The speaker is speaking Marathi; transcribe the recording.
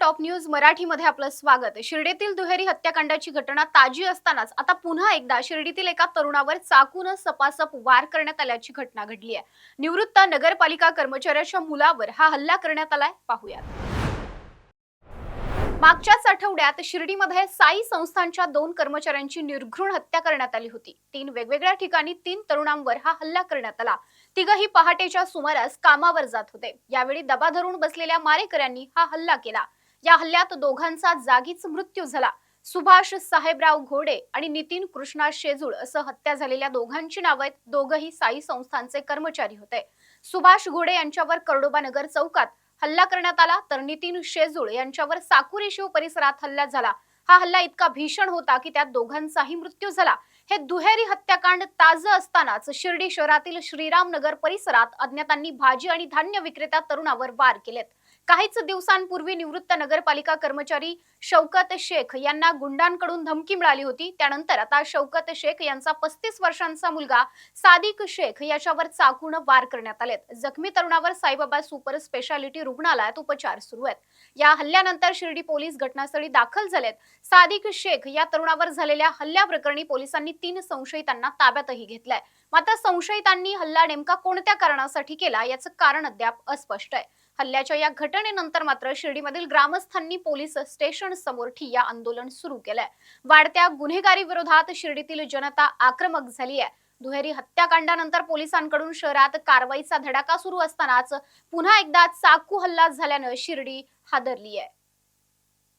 टॉप न्यूज मराठीमध्ये आपलं स्वागत. शिर्डीतील दुहेरी हत्याकांडाची घटना ताजी असतानाच आता पुन्हा एकदा शिर्डीतील एका तरुणावर चाकून सपासप वार करण्यात आल्याची घटना घडली आहे. निवृत्त नगरपालिका कर्मचाऱ्याच्या मुलावर हा हल्ला करण्यात आलाय. पाहूयात. मागच्याच आठवड्यात शिर्डीमध्ये साई संस्थांच्या दोन कर्मचाऱ्यांची निर्घृण हत्या करण्यात आली होती. तीन वेगवेगळ्या ठिकाणी तीन तरुणांवर हा हल्ला करण्यात आला. तिघही पहाटेच्या सुमारास कामावर जात होते. यावेळी दबा धरून बसलेल्या मारेकऱ्यांनी हा हल्ला केला. या हल्ल्यात दोघांचा जागीच मृत्यू झाला. सुभाष साहेबराव घोडे आणि नितीन कृष्णा शेजूळ असं हत्या झालेल्या दोघांची नाव आहेत. दोघही साई संस्थांचे कर्मचारी होते. सुभाष घोडे यांच्यावर कर्डोबा नगर चौकात हल्ला करण्यात आला तर नितीन शेजूळ यांच्यावर साकुरी शिव परिसरात हल्ला झाला. हा हल्ला इतका भीषण होता की त्यात दोघांचाही मृत्यू झाला. हे दुहेरी हत्याकांड ताजं असतानाच शिर्डी शहरातील श्रीराम नगर परिसरात अज्ञातांनी भाजी आणि धान्य विक्रेत्या तरुणावर वार केलेत. काहीच दिवसांपूर्वी निवृत्त नगरपालिका कर्मचारी शौकत शेख यांना गुंडांकडून धमकी मिळाली होती. त्यानंतर आता शौकत शेख यांचा पस्तीस वर्षांचा मुलगा सादिक शेख याच्यावर चाकून वार करण्यात आलेत. जखमी तरुणावर साईबाबा सुपर स्पेशालिटी रुग्णालयात उपचार सुरू आहेत. या हल्ल्यानंतर शिर्डी पोलीस घटनास्थळी दाखल झालेत. सादिक शेख या तरुणावर झालेल्या हल्ल्याप्रकरणी पोलिसांनी तीन संशयितांना ताब्यातही घेतलाय. मात्र संशयितांनी हल्ला नेमका कोणत्या कारणासाठी केला याचं कारण अद्याप अस्पष्ट आहे. हल्ल्याच्या या घटनेनंतर मात्र शिर्डीमधील ग्रामस्थांनी पोलीस स्टेशन समोर ठिय्या आंदोलन सुरू केलंय. वाढत्या गुन्हेगारी विरोधात शिर्डीतील जनता आक्रमक झाली आहे दुहेरी हत्याकांडानंतर पोलिसांकडून शहरात कारवाईचा धडाका सुरू असतानाच पुन्हा एकदा चाकू हल्ला झाल्यानं शिर्डी हादरली आहे